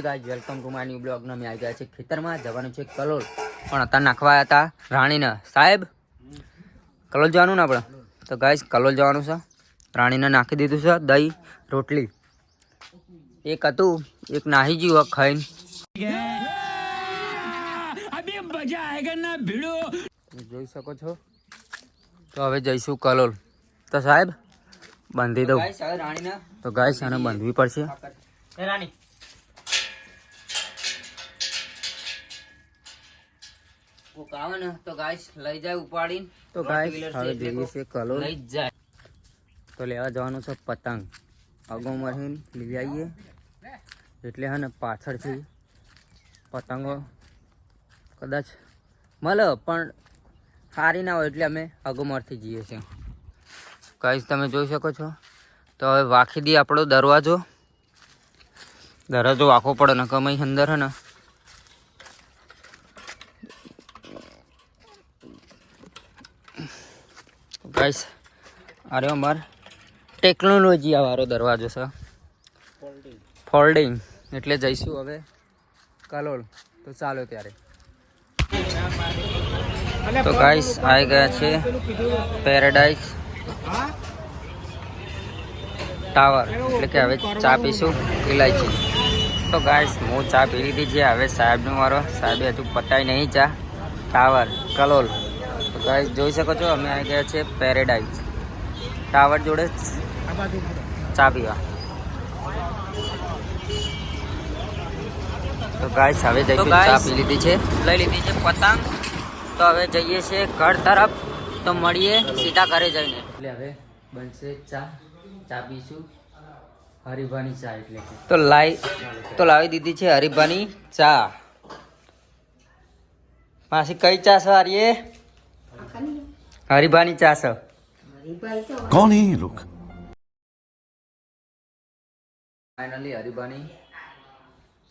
Guys welcome to my new blog આવી ગયા છે ખેતરમાં. જવાનું છે કલોલ. પણ અત્યારે નાખવા હતા રાણીને. સાહેબ કલોલ જવાનું ને આપણે? તો ગાઈઝ કલોલ જવાનું છે. રાણીને નાખી દીધું છે દહીં રોટલી. એક હતું એક નાહી ગયું ખાઈને. જોઈ શકો છો. તો હવે જઈશું કલોલ. તો સાહેબ બાંધી દઉં. તો ગાય આને બાંધવી પડશે. રાણી. કોક આવે ને તો ગાઈસ લઈ જાય ઉપાડીને. તો ગાઈસ હવે જઈએ છીએ કલોલ લઈ જાય. તો લેવા જવાનું છે પતંગ. અગાઉમાંથી લઈ આવીએ એટલે હે ને પાછળથી પતંગો. કદાચ મળે પણ સારી ના હોય એટલે અમે અગમરથી જઈએ છીએ. ગાઈસ તમે જોઈ શકો છો. તો હવે વાખી દઈએ આપણો દરવાજો. દરવાજો વાંખો પડે ને કમાઈ અંદર હે ને ગાઈસ અરે અમાર ટેકનોલોજી વાળો દરવાજો છે. ફોલ્ડિંગ એટલે જઈશું હવે કલોલ. તો ચાલો ત્યારે. તો ગાઈસ આવી ગયા છે પેરેડાઇઝ ટાવર એટલે કે હવે ચા પીશું ઇલાયચી તો ગાઈસ, હું ચા પી લીધી છે. હવે સાહેબનો મારો, સાહેબે હજુ પટાઈ નહીં ચા. ટાવર કલોલ. ગાઈસ જોઈ શકો છો અમે આવી ગયા છે પેરેડાઇઝ ટાવર જોડે ચા પીવા. તો ગાઈસ હવે જઈશું ચા પી લીધી છે. લઈ લીધી છે પતંગ. તો હવે જઈએ છીએ ઘર તરફ તો મળીએ સીધા ઘરે જઈને. એટલે હવે બનશે ચા. ચા પીશું. હરિભાની ચા એટલે તો લાઈ તો લાવી દીધી છે હરિભાની ચા. પાછી કઈ ચા છે હારીએ હરિભાની ચાસ. કોણ હે લોક. ફાઇનલી હરિભાની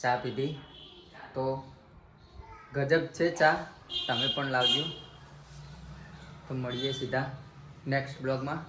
ચા પીધી. તો ગજબ છે ચા. તમે પણ લાવજો. તો મળીએ સીધા નેક્સ્ટ બ્લોગમાં